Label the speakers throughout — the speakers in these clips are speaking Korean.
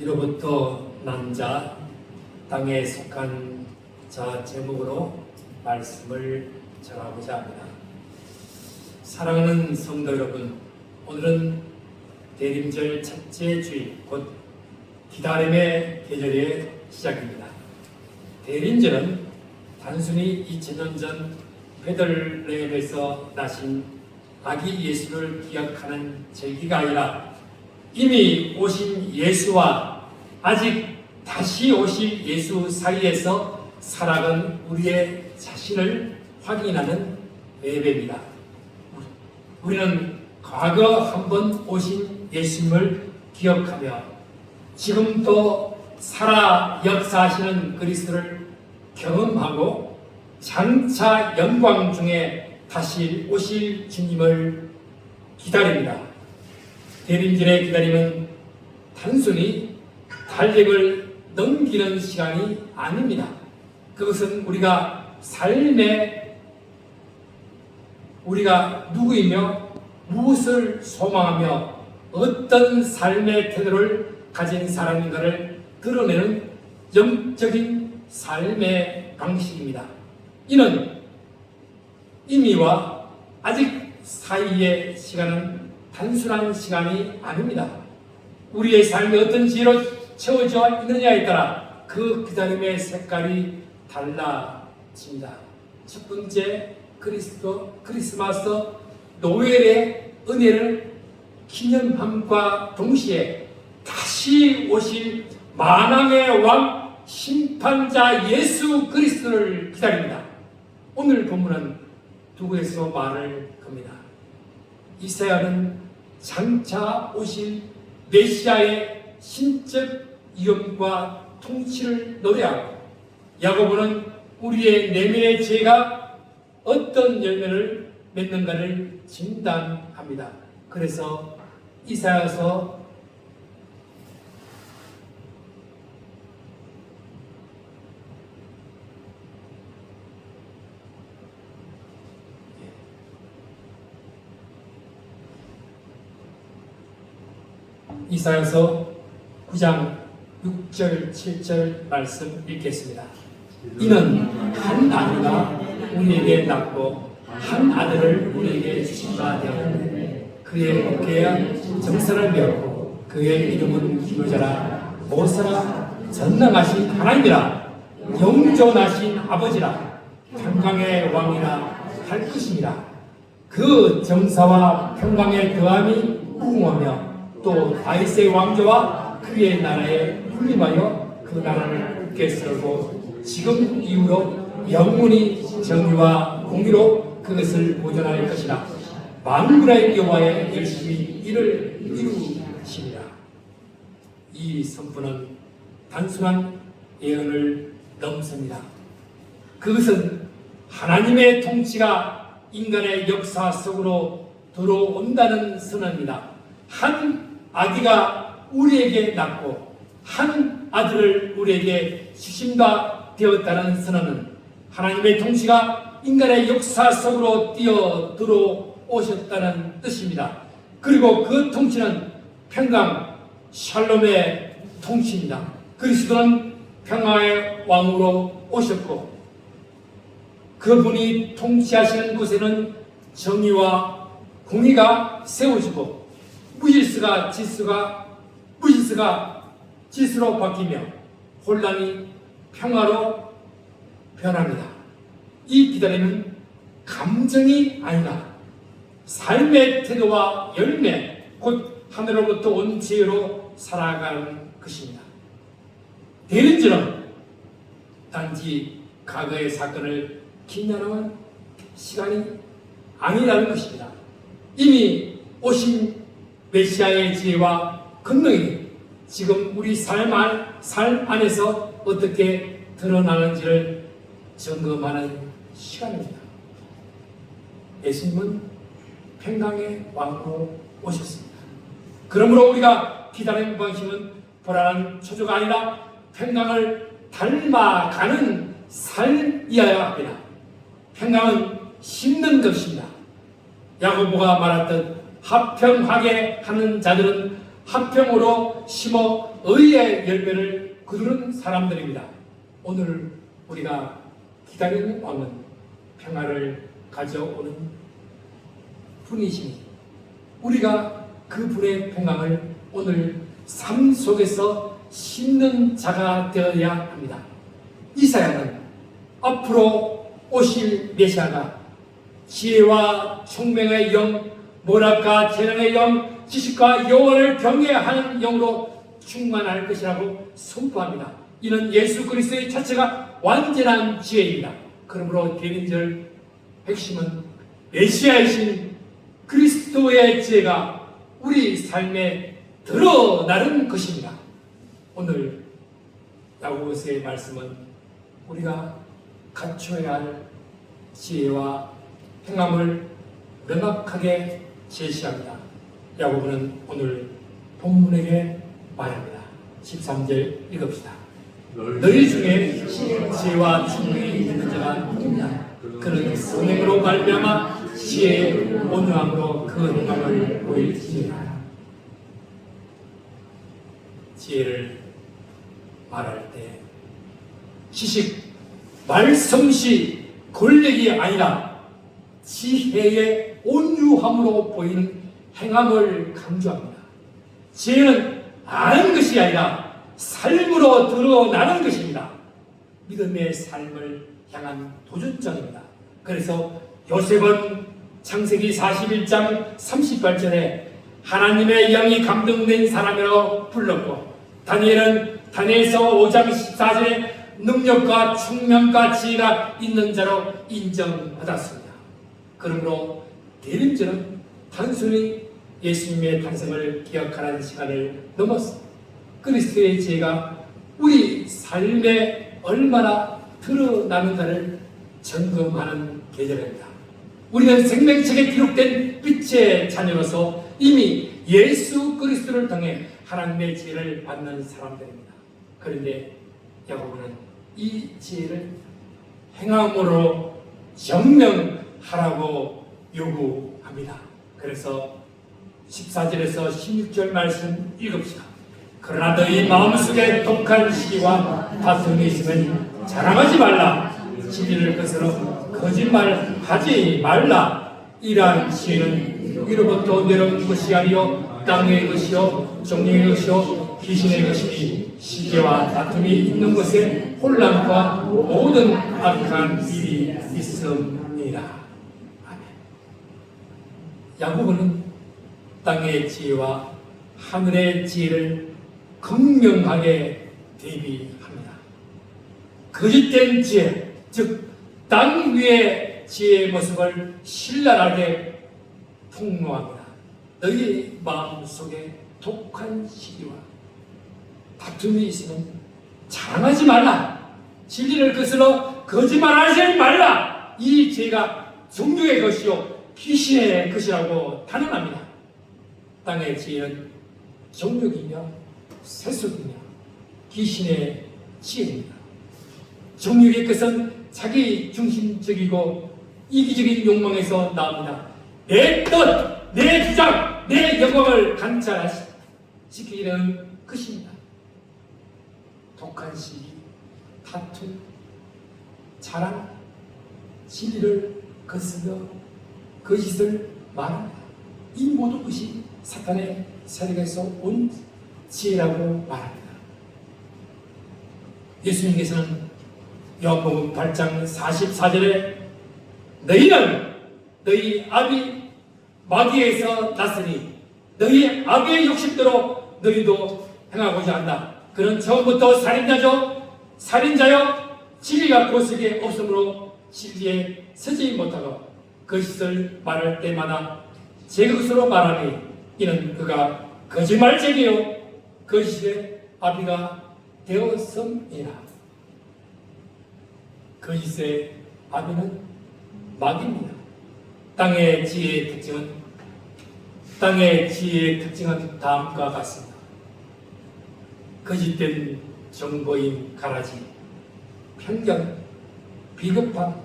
Speaker 1: 이로부터 난 자 땅에 속한 자 제목으로 말씀을 전하고자 합니다. 사랑하는 성도 여러분, 오늘은 대림절 첫째 주일 곧 기다림의 계절의 시작입니다. 대림절은 단순히 2000년 전 베들레헴에서 나신 아기 예수를 기억하는 절기가 아니라 이미 오신 예수와 아직 다시 오실 예수 사이에서 살아간 우리의 자신을 확인하는 예배입니다. 우리는 과거 한 번 오신 예수님을 기억하며 지금도 살아 역사하시는 그리스도를 경험하고 장차 영광 중에 다시 오실 주님을 기다립니다. 대림절의 기다림은 단순히 달력을 넘기는 시간이 아닙니다. 그것은 우리가 삶의 우리가 누구이며 무엇을 소망하며 어떤 삶의 태도를 가진 사람인가를 드러내는 영적인 삶의 방식입니다. 이는 이미와 아직 사이의 시간은 단순한 시간이 아닙니다. 우리의 삶이 어떤 지혜로 채워져 있느냐에 따라 그 기다림의 색깔이 달라집니다. 첫 번째 그리스도 크리스마스 노엘의 은혜를 기념함과 동시에 다시 오실 만왕의 왕 심판자 예수 그리스도를 기다립니다. 오늘 본문은 누구에서 말을 겁니다. 이사야는 장차 오실 메시아의 신적 위엄과 통치를 노래하고 야고보는 우리의 내면의 죄가 어떤 열매를 맺는가를 진단합니다. 그래서 이사야서 이사야서 9장 6절 7절 말씀 읽겠습니다. 이는 한 아이가 우리에게 낳고 한 아들을 우리에게 주신 바 되었는데 그의 어깨에 정선을 배웠고 그의 이름은 기도자라. 모사라 전능하신 하나님이라. 영존하신 아버지라. 평강의 왕이라 할 것입니다. 그 정사와 평강의 더함이 무궁하며 또 다윗의 왕조와 그의 나라에 군림하여 그 나라를 세우고 지금 이후로 영원히 정의와 공의로 그것을 보존할 것이라 만군의 여호와의 열심히 이를 이루십니다. 이 선포는 단순한 예언을 넘습니다. 그것은 하나님의 통치가 인간의 역사 속으로 들어온다는 선언입니다. 한 아기가 우리에게 낳고 한 아들을 우리에게 주신다 되었다는 선언은 하나님의 통치가 인간의 역사 속으로 뛰어 들어오셨다는 뜻입니다. 그리고 그 통치는 평강, 샬롬의 통치입니다. 그리스도는 평화의 왕으로 오셨고 그분이 통치하시는 곳에는 정의와 공의가 세워지고 무질서가 질서가 무질서가 질서로 바뀌며 혼란이 평화로 변합니다. 이 기다림은 감정이 아니라 삶의 태도와 열매 곧 하늘로부터 온 지혜로 살아가는 것입니다. 대린절은 단지 과거의 사건을 기념하는 시간이 아니라는 것입니다. 이미 오신 메시아의 지혜와 권능이 지금 우리 삶, 안, 삶 안에서 어떻게 드러나는지를 점검하는 시간입니다. 예수님은 평강의 왕으로 오셨습니다. 그러므로 우리가 기다리는 방식은 불안한 초조가 아니라 평강을 닮아가는 삶이어야 합니다. 평강은 심는 것입니다. 야고보가 말했듯 합평하게 하는 자들은 합평으로 심어 의의 열매를 거두는 사람들입니다. 오늘 우리가 기다리는 왕은 평화를 가져오는 분이시니 우리가 그 분의 평강을 오늘 삶 속에서 심는 자가 되어야 합니다. 이사야는 앞으로 오실 메시아가 지혜와 총명의 영, 모락과 재능의 영, 지식과 영혼을 경외하는 영으로 충만할 것이라고 선포합니다. 이는 예수 그리스도의 자체가 완전한 지혜입니다. 그러므로 대린절 핵심은 메시아이신 그리스도의 지혜가 우리 삶에 드러나는 것입니다. 오늘 야고보서의 말씀은 우리가 갖춰야 할 지혜와 행함을 명확하게 제시합니다. 야고보는 오늘 본문에게 말합니다. 13절 읽읍시다. 너희 중에 지혜와 충분히 있는 자가 누구냐? 그는 성령으로 말미암아 지혜의 온유함으로 그 행함을 보일지니라. 지혜를 말할 때 지식, 말솜씨, 권력이 아니라 지혜의 온유함으로 보이는 행함을 강조합니다. 지혜는 아는 것이 아니라 삶으로 드러나는 것입니다. 믿음의 삶을 향한 도전장입니다. 그래서 요셉은 창세기 41장 38절에 하나님의 영이 감동된 사람이라고 불렀고 다니엘은 다니엘서 5장 14절에 능력과 총명과 지혜가 있는 자로 인정받았습니다. 그러므로 대림절은 단순히 예수님의 탄생을 기억하는 시간을 넘었어. 그리스도의 지혜가 우리 삶에 얼마나 드러나는가를 점검하는 계절입니다. 우리는 생명책에 기록된 빛의 자녀로서 이미 예수 그리스도를 통해 하나님의 지혜를 받는 사람들입니다. 그런데 야고보는 이 지혜를 행함으로 증명하라고 요구합니다. 그래서 14절에서 16절 말씀 읽읍시다. 그러나 너희 마음속에 독한 시기와 다툼이 있으면 자랑하지 말라. 진리를 것으로 거짓말하지 말라. 이러한 시는 위로부터 내려온 것이 아니요 땅의 것이요 정령의 것이요 귀신의 것이니 시기와 다툼이 있는 곳에 혼란과 모든 악한 일이 있음이라. 아멘. 야고보는 땅의 지혜와 하늘의 지혜를 극명하게 대비합니다. 거짓된 지혜, 즉 땅 위의 지혜의 모습을 신랄하게 폭로합니다. 너희 마음 속에 독한 시기와 다툼이 있으면 자랑하지 말라. 진리를 거슬러 거짓말하지 말라. 이 죄가 종류의 것이요 귀신의 것이라고 단언합니다. 땅의 지혜는 정욕이며 세속이며 귀신의 지혜입니다. 정욕의 것은 자기 중심적이고 이기적인 욕망에서 나옵니다. 내 뜻, 내 주장, 내 영광을 관찰시키는 것입니다. 독한 시기, 다툼, 자랑, 진리를 거스려 거짓을 말합니다. 이 모든 것이 사탄의 세력에서 온 지혜라고 말합니다. 예수님께서는 요한복음 8장 44절에 너희는 너희 아비 마귀에서 났으니 너희 아비의 욕심대로 너희도 행하고자 한다. 그는 처음부터 살인자죠. 살인자요. 진리가 그속에 없으므로 진리에 서지 못하고 거짓을 말할 때마다 제 것으로 말하니 이는 그가 거짓말쟁이요 거짓의 아비가 되었음이라. 거짓의 아비는 마귀입니다. 땅의 지혜의 특징은 땅의 지혜의 특징은 다음과 같습니다. 거짓된 정보인 가라지, 편견, 비겁함,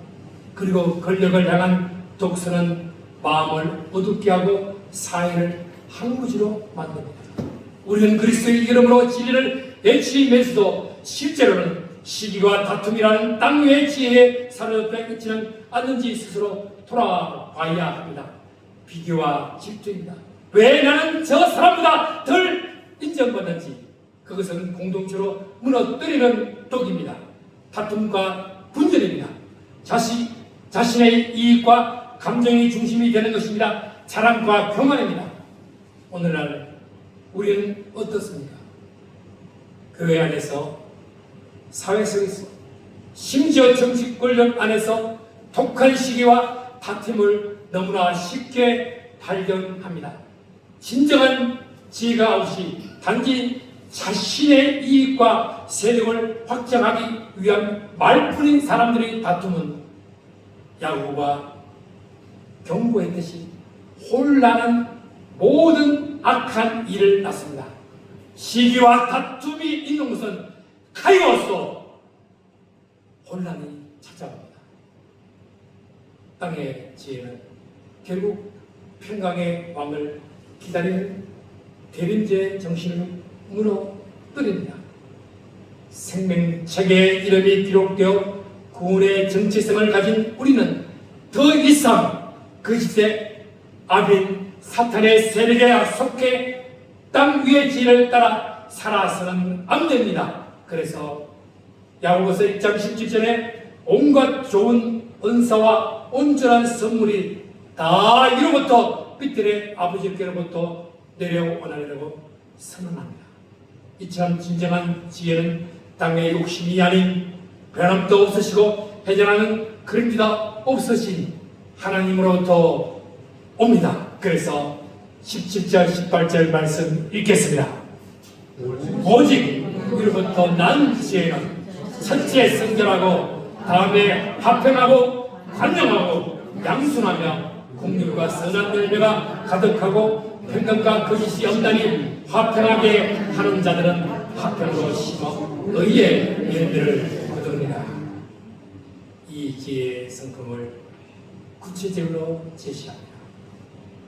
Speaker 1: 그리고 권력을 향한 독서는 마음을 어둡게 하고 사회를 항무지로 만듭니다. 우리는 그리스도의 이름으로 진리를 외치면서도 실제로는 시기와 다툼이라는 땅 위의 지혜에 사로잡혀 있지는 않는지 스스로 돌아봐야 합니다. 비교와 질투입니다. 왜 나는 저 사람보다 덜 인정받는지 그것은 공동체로 무너뜨리는 독입니다. 다툼과 분열입니다. 자신, 자신의 이익과 감정이 중심이 되는 것입니다. 자랑과 교만입니다. 오늘날 우리는 어떻습니까? 교회 안에서, 사회 속에서, 심지어 정치 권력 안에서 독한 시기와 다툼을 너무나 쉽게 발견합니다. 진정한 지혜가 없이 단지 자신의 이익과 세력을 확장하기 위한 말뿐인 사람들의 다툼은 야구가 경고했듯이 혼란한 모든 악한 일을 낳습니다. 시기와 다툼이 있는 곳은 카이오스 혼란이 찾아옵니다. 땅의 지혜는 결국 평강의 왕을 기다리는 대림제 정신을 무너뜨립니다. 생명책의 이름이 기록되어 구원의 정체성을 가진 우리는 더 이상 그 시대 아빈 사탄의 세력에 속해 땅 위의 지혜를 따라 살아서는 안 됩니다. 그래서 야고보서 1장 17절에 온갖 좋은 은사와 온전한 선물이 다 이로부터 빛들의 아버지께로부터 내려오나리라고 선언합니다. 이처럼 진정한 지혜는 땅의 욕심이 아닌 변함도 없으시고 회전하는 그림자 없으신 하나님으로부터 옵니다. 그래서 17절 18절 말씀 읽겠습니다. 오직 이로부터 난 지혜는 첫째 성결하고 다음에 화평하고 관념하고 양순하며 공률과 선한 열매가 가득하고 평강과 거짓이 없다니 화평하게 하는 자들은 화평으로 심어 의의 열매를 거둡니다. 이 지혜의 성품을 구체적으로 제시합니다.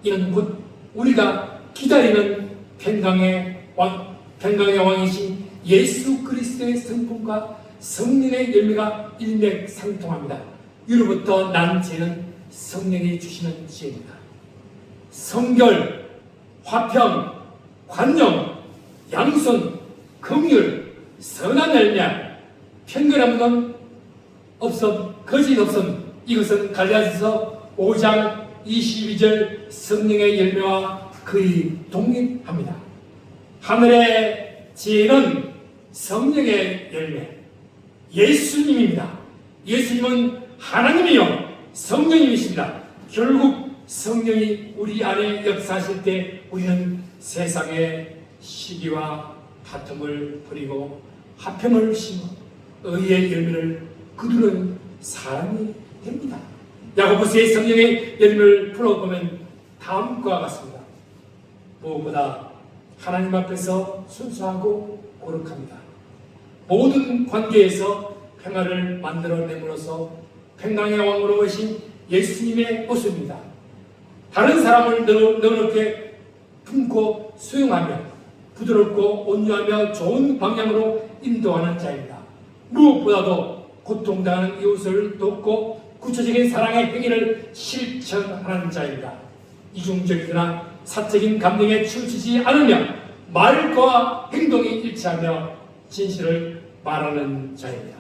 Speaker 1: 이는 곧 우리가 기다리는 평강의 왕, 평강의 왕이신 예수 그리스도의 성품과 성령의 열매가 일맥상통합니다. 이로부터 난 죄는 성령이 주시는 지혜입니다. 성결, 화평, 관용, 양손, 긍휼, 선한 열매, 편결함은 없음, 거짓 없음. 이것은 갈라디아서 5장 22절 성령의 열매와 거의 동일합니다. 하늘의 지혜는 성령의 열매, 예수님입니다. 예수님은 하나님이요 성령님이십니다. 결국 성령이 우리 안에 역사하실 때 우리는 세상의 시기와 다툼을 버리고 화평을 심어 의의 열매를 거두는 사람이 됩니다. 야고보스의 성령의 열매를 풀어보면 다음과 같습니다. 무엇보다 하나님 앞에서 순수하고 거룩합니다. 모든 관계에서 평화를 만들어냄으로써 평강의 왕으로 오신 예수님의 모습입니다. 다른 사람을 넉넉게 품고 수용하며 부드럽고 온유하며 좋은 방향으로 인도하는 자입니다. 무엇보다도 고통당하는 이웃을 돕고 구체적인 사랑의 행위를 실천하는 자입니다. 이중적이거나 사적인 감정에 치우치지 않으며 말과 행동이 일치하며 진실을 말하는 자입니다.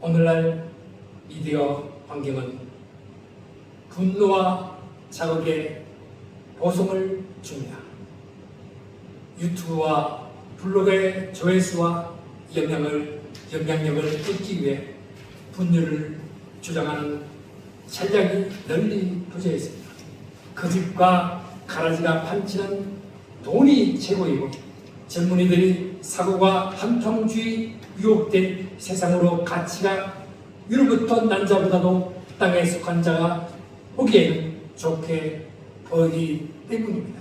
Speaker 1: 오늘날 미디어 환경은 분노와 자극에 보성을 줍니다. 유튜브와 블로그의 조회수와 영향을, 영향력을 얻기 위해 분열을 주장하는 전략이 널리 퍼져 있습니다. 거짓과 가라지가 판치는 돈이 최고이고 젊은이들이 사고가 한통주의 유혹된 세상으로 가치가 위로부터 난 자보다도 땅에 속한 자가 보기에는 좋게 보이기 때문입니다.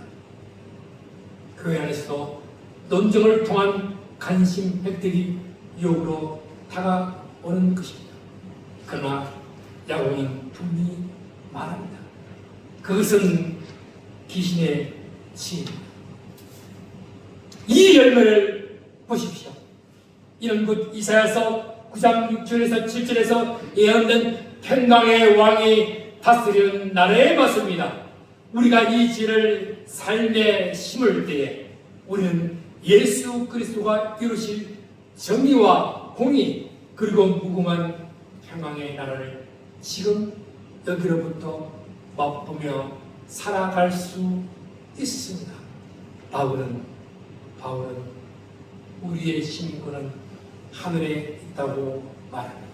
Speaker 1: 교회 안에서도 논쟁을 통한 관심 획득이 유혹으로 다가오는 것입니다. 그러나 야고는 분명히 말합니다. 그것은 귀신의 지혜입니다. 이 열매를 보십시오. 이런 것 이사야서 9장 6절에서 7절에서 예언된 평강의 왕이 다스리는 나라의 맞습니다. 우리가 이 지를 삶에 심을 때에 우리는 예수 그리스도가 이루실 정의와 공의 그리고 무궁한 평강의 나라를 지금 여기로부터 맛보며 살아갈 수 있습니다. 바울은 바울은 우리의 시민권은 하늘에 있다고 말합니다.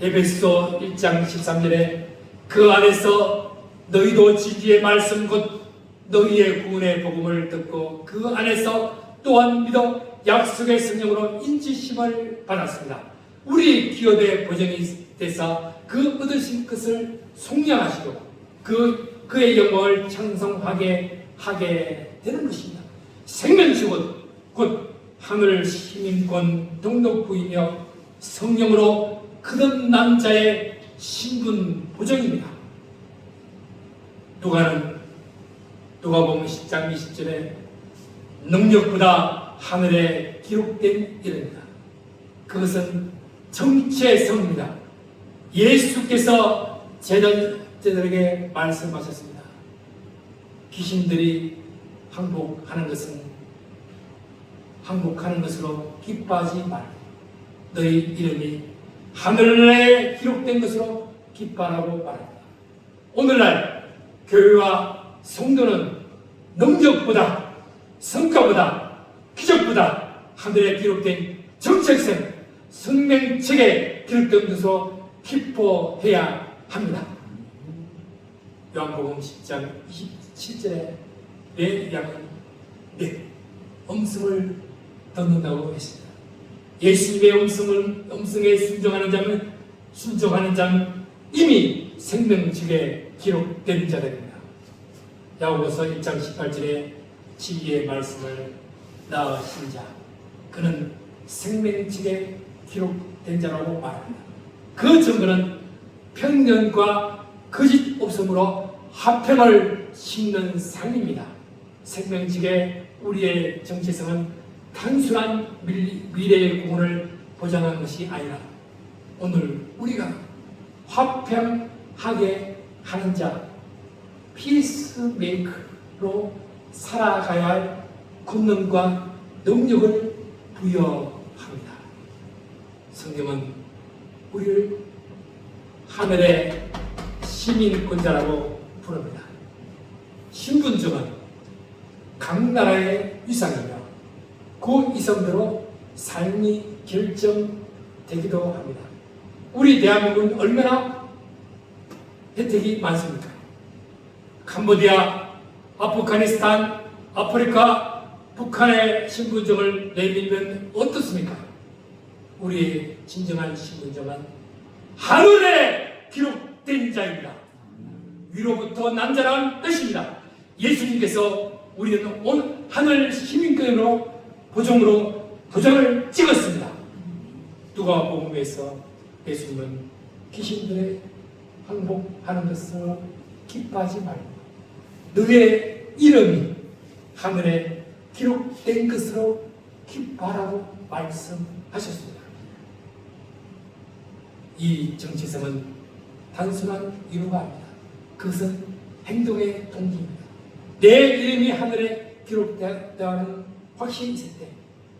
Speaker 1: 에베소 1장 13절에 그 안에서 너희도 진리의 말씀 곧 너희의 구원의 복음을 듣고 그 안에서 또한 믿어 약속의 성령으로 인지심을 받았습니다. 우리 기업의 보정이 되사 그 얻으신 것을 속량하시고 그 그의 영광을 창성하게 하게 되는 것입니다. 생명식은 곧 하늘 시민권 등록부이며 성령으로 그런 자의 신분 보정입니다. 누가는 누가복음 10장 20절에 능력보다 하늘에 기록된 이릅니다. 그것은 정체성입니다. 예수께서 제자들에게 말씀하셨습니다. 귀신들이 항복하는 것은 항복하는 것으로 기뻐하지 말고 너희 이름이 하늘에 기록된 것으로 기뻐하라고 말합니다. 오늘날 교회와 성도는 능력보다 성과보다 기적보다 하늘에 기록된 정책성 생명책에 것으로 기뻐해야 합니다. 요한복음 10장 27절에 내 양은 내 음성을 듣는다고 했습니다. 예수님의 음성을 음성에 순종하는 자는 순종하는 자는 이미 생명책에 기록된 자들입니다. 야고보서 1장 18절에 진리의 말씀을 낳으신 자 그는 생명책에 기록된 자라고 말합니다. 그 증거는 평년과 거짓 없음으로 화평을 심는 삶입니다. 생명책에 우리의 정체성은 단순한 미래의 구원을 보장하는 것이 아니라 오늘 우리가 화평하게 하는 자, 피스메이커로 살아가야 할 권능과 능력을 부여합니다. 성경은 우리를 하늘의 시민권자라고 부릅니다. 신분증은 각 나라의 위상이며 그 이성대로 삶이 결정되기도 합니다. 우리 대한민국은 얼마나 혜택이 많습니까? 캄보디아, 아프가니스탄, 아프리카, 북한의 신분증을 내밀면 어떻습니까? 우리의 진정한 신분증은 하늘에 기록된 자입니다. 위로부터 남자란 뜻입니다. 예수님께서 우리는 온 하늘 시민권으로 보정으로 도장을 찍었습니다. 누가 복음에서 예수님은 귀신들의 항복하는 것을 기뻐하지 말고 너의 이름이 하늘에 기록된 것으로 기뻐하라고 말씀하셨습니다. 이 정체성은 단순한 이유가 아닙니다. 그것은 행동의 동기입니다. 내 이름이 하늘에 기록되어는 확신이 있을 때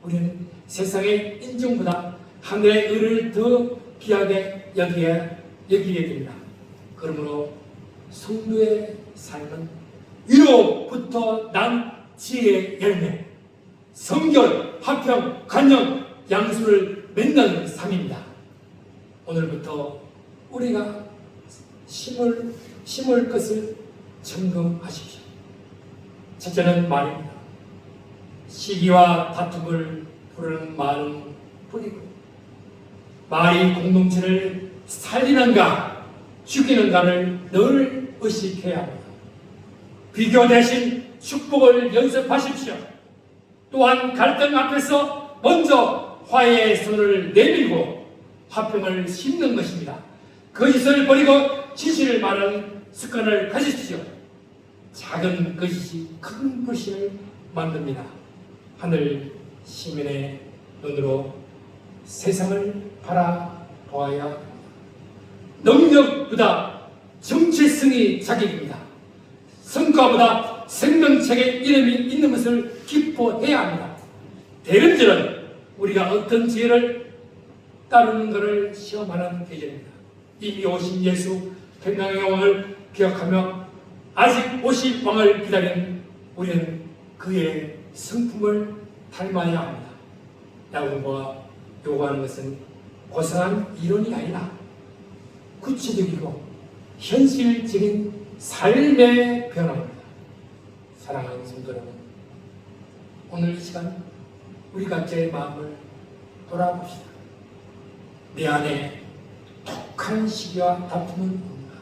Speaker 1: 우리는 세상의 인정보다 하늘의 의를 더 귀하게 여기게, 여기게 됩니다. 그러므로 성도의 삶은 위로부터 난 지혜의 열매, 성결, 화평, 관념, 양수를 맺는 삶입니다. 오늘부터 우리가 심을, 심을 것을 점검하십시오. 첫째는 말입니다. 시기와 다툼을 부르는 말은 뿐이고 말이 공동체를 살리는가 죽이는가를 늘 의식해야 합니다. 비교 대신 축복을 연습하십시오. 또한 갈등 앞에서 먼저 화해의 손을 내밀고 화평을 심는 것입니다. 거짓을 버리고 진실을 말하는 습관을 가지십시오. 작은 거짓이 큰 불신을 만듭니다. 하늘 시민의 눈으로 세상을 바라보아야. 능력보다 정체성이 자격입니다. 성과보다 생명책에 이름이 있는 것을 기뻐해야 합니다. 대림절은 우리가 어떤 지혜를 따르는 것을 시험하는 계절입니다. 이미 오신 예수 평강의 왕을 기억하며 아직 오실 왕을 기다리는 우리는 그의 성품을 닮아야 합니다. 야고보가 요구하는 것은 고상한 이론이 아니라 구체적이고 현실적인 삶의 변화입니다. 사랑하는 성도 여러분, 오늘 이 시간 우리 각자의 마음을 돌아봅시다. 내 안에 독한 시기와 다툼은 없는가?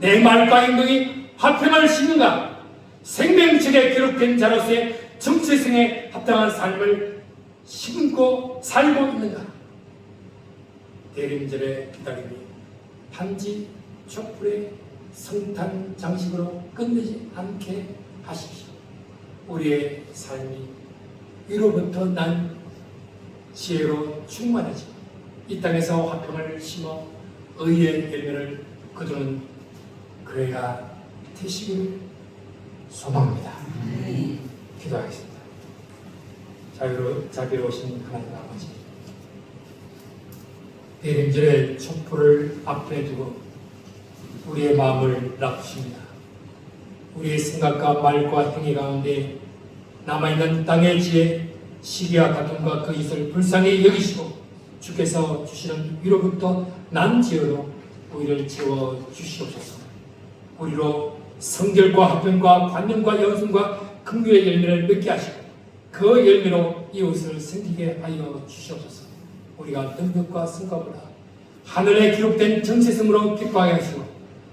Speaker 1: 내 말과 행동이 화평을 싣는가? 생명책에 기록된 자로서의 정체성에 합당한 삶을 심고 살고 있는가? 대림절의 기다림이 단지 촛불의 성탄 장식으로 끝내지 않게 하십시오. 우리의 삶이 위로부터 난 지혜로 충만하지 이 땅에서 화평을 심어 의의 열매를 거두는 교회가 되시기를 소망합니다. 기도하겠습니다. 자유로 자비로우신 하나님 아버지 대림절의 촛불을 앞에 두고 우리의 마음을 납십니다. 우리의 생각과 말과 행위 가운데 남아있는 땅의 지혜, 시기와 다툼과 그 이슬 불쌍히 여기시고 주께서 주시는 위로부터 난 지혜로 우리를 채워 주시옵소서. 우리로 성결과 합병과 관념과 연승과 긍휼의 열매를 맺게 하시고 그 열매로 이웃을 섬기게 하여 주시옵소서. 우리가 능력과 성과보다 하늘에 기록된 정체성으로 기뻐하게 하시고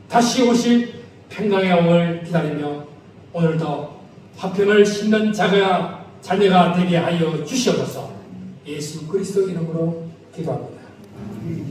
Speaker 1: 다시 오실 평강의 왕을 기다리며 오늘도 화평을 심는 자가 자녀가 되게 하여 주시옵소서. 예수 그리스도 이름으로 기도합니다. 아멘.